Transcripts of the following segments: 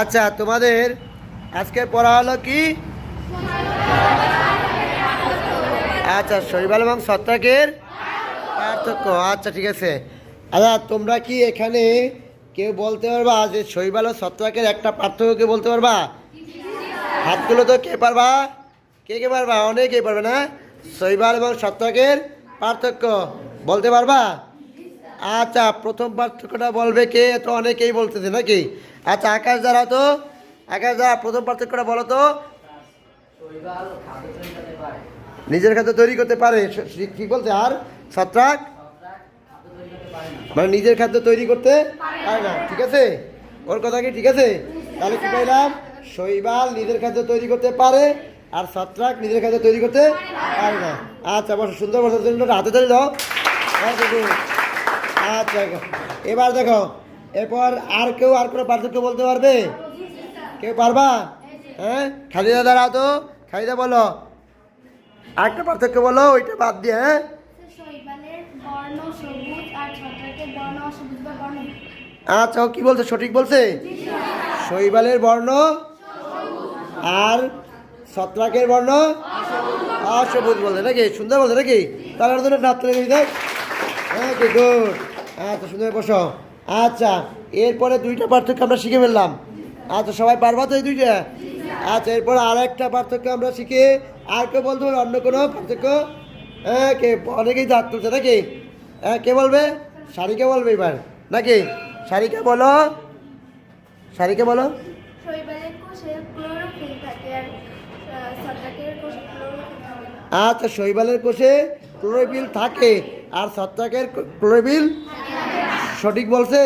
আচ্ছা তোমাদের আজকে পড়া হলো কি? আচ্ছা শৈবাল এবং ছত্রাকের পার্থক্য। আচ্ছা ঠিক আছে। আচ্ছা তোমরা কি এখানে কেউ বলতে পারবা যে শৈবাল ও ছত্রাকের একটা পার্থক্য কেউ বলতে পারবা? হাতগুলো তো কে পারবা? কে কে পারবা? অনেকেই পারবে না। শৈবাল এবং ছত্রাকের পার্থক্য বলতে পারবা? আচ্ছা প্রথম পার্থক্যটা বলবে কে? তো অনেকেই বলতেছে নাকি? আচ্ছা আকাশ দ্বারা তো। আকাশ দ্বারা প্রথম পার্থক্যটা বলো তো। নিজের খাদ্য তৈরি করতে পারে, স- স- কি বলতে আর? ছত্রাক? মানে নিজের খাদ্য তৈরি করতে পারে না, ঠিক আছে? ওর কথা কি ঠিক আছে? তাহলে কি পাইলাম? শৈবাল নিজের খাদ্য তৈরি করতে পারে আর ছত্রাক নিজের খাদ্য তৈরি করতে পারে না। আচ্ছা বস, সুন্দর বসার জন্য হাতে তৈরি দাও। আচ্ছা, এবার দেখো এরপর আর কেউ আর কোনো পার্থক্য বলতে পারবে? কেউ পারবা? হ্যাঁ? খালিদা দাঁড়াও তো। খালিদা বলো। আরেকটা পার্থক্য বলো ওইটা বাদ দিয়ে হ্যাঁ? সবুজ আর আচ্ছা কি বলছে? সঠিক বলছে? শৈবালের বর্ণ আর ছত্রাকের বর্ণ অসবুজ বলছে নাকি? সুন্দর বলছে নাকি? তাহলে নাচতে দেখ হ্যাঁ গুড আচ্ছা সুন্দর বসো। আচ্ছা এরপরে দুইটা পার্থক্য আমরা শিখে ফেললাম। আচ্ছা সবাই পারবা তো এই দুইটা? আচ্ছা এরপর আর একটা পার্থক্য আমরা শিখে। আর কেউ বলতে পারবে অন্য কোনো পার্থক্য? হ্যাঁ কে অনেকেই দাঁত তুলছে নাকি? হ্যাঁ কে বলবে? শাড়িকে বলবে এবার। নাকি? শাড়িকে বলো। শাড়িকে বলো। আচ্ছা শৈবালের কোষে ক্লোরোফিল থাকে। আর ছত্রাকের ক্লোরোফিল? সঠিক বলছে?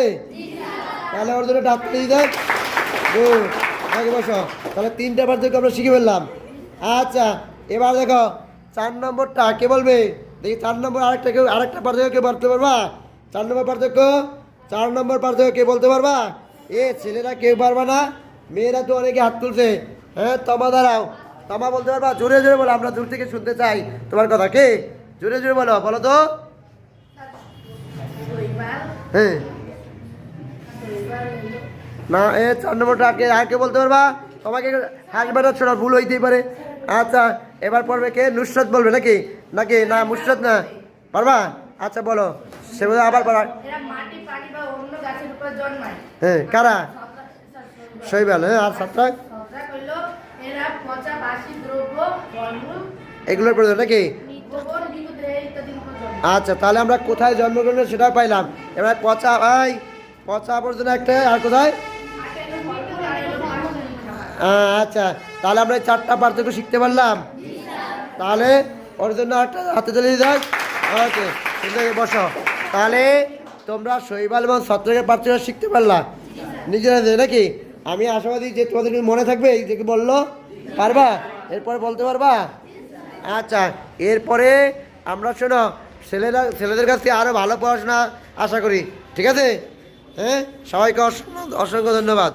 তাহলে ওর জন্য ডাক্তার দিয়ে দেন আগে বসো। তাহলে তিনটা পার্থক্য আমরা শিখে ফেললাম। আচ্ছা এবার দেখো, চার নম্বরটা কে বলবে? দেখি, চার নম্বর আরেকটা কেউ আরেকটা পার্থক্য কে বলতে পারবা? চার নম্বর পার্থক্য চার নম্বর পার্থক্য কে বলতে পারবা? এ ছেলেরা কেউ পারবা না। মেয়েরা তো অনেকে হাত তুলছে। হ্যাঁ তমা দাঁড়াও। তমা বলতে পারবা? জোরে জোরে বলো, আমরা দূর থেকে শুনতে চাই তোমার কথা, কে? জোরে জোরে বলো বলো তো। হ্যাঁ না এ চার নম্বরটা কে আর কে বলতে পারবা? তোমাকে হাসবাটা ছোড়া ভুল হইতেই পারে। আচ্ছা এবার পড়বে কে? নুসরত বলবে নাকি? নাকি? না মুসরত না। পারবা? আচ্ছা বলো। সে আবার জন্মায়। হ্যাঁ কারা? শৈবাল হ্যাঁ আর বাসি এগুলোর প্রয়োজন নাকি? আচ্ছা তাহলে আমরা কোথায় জন্মগ্রহণ সেটা পাইলাম। এবার পচা ভাই, পচা আবর্জনা একটা, আর কোথায়? আচ্ছা তাহলে আমরা চারটা পার্থক্য শিখতে পারলাম। তাহলে ওর জন্য একটা হাতে চলে দেখ ওকে বসো। তাহলে তোমরা শৈবাল এবং ছত্রাকের পার্থক্য শিখতে পারলাম নিজেরা নিজে নাকি? আমি আশাবাদী যে তোমাদের মনে থাকবে, এই যে বলল। পারবা? এরপরে বলতে পারবা? আচ্ছা এরপরে আমরা শোনো ছেলেরা ছেলেদের কাছ থেকে আরও ভালো পড়াশোনা আশা করি। ঠিক আছে? হ্যাঁ? সবাইকে অসংখ্য অসংখ্য ধন্যবাদ।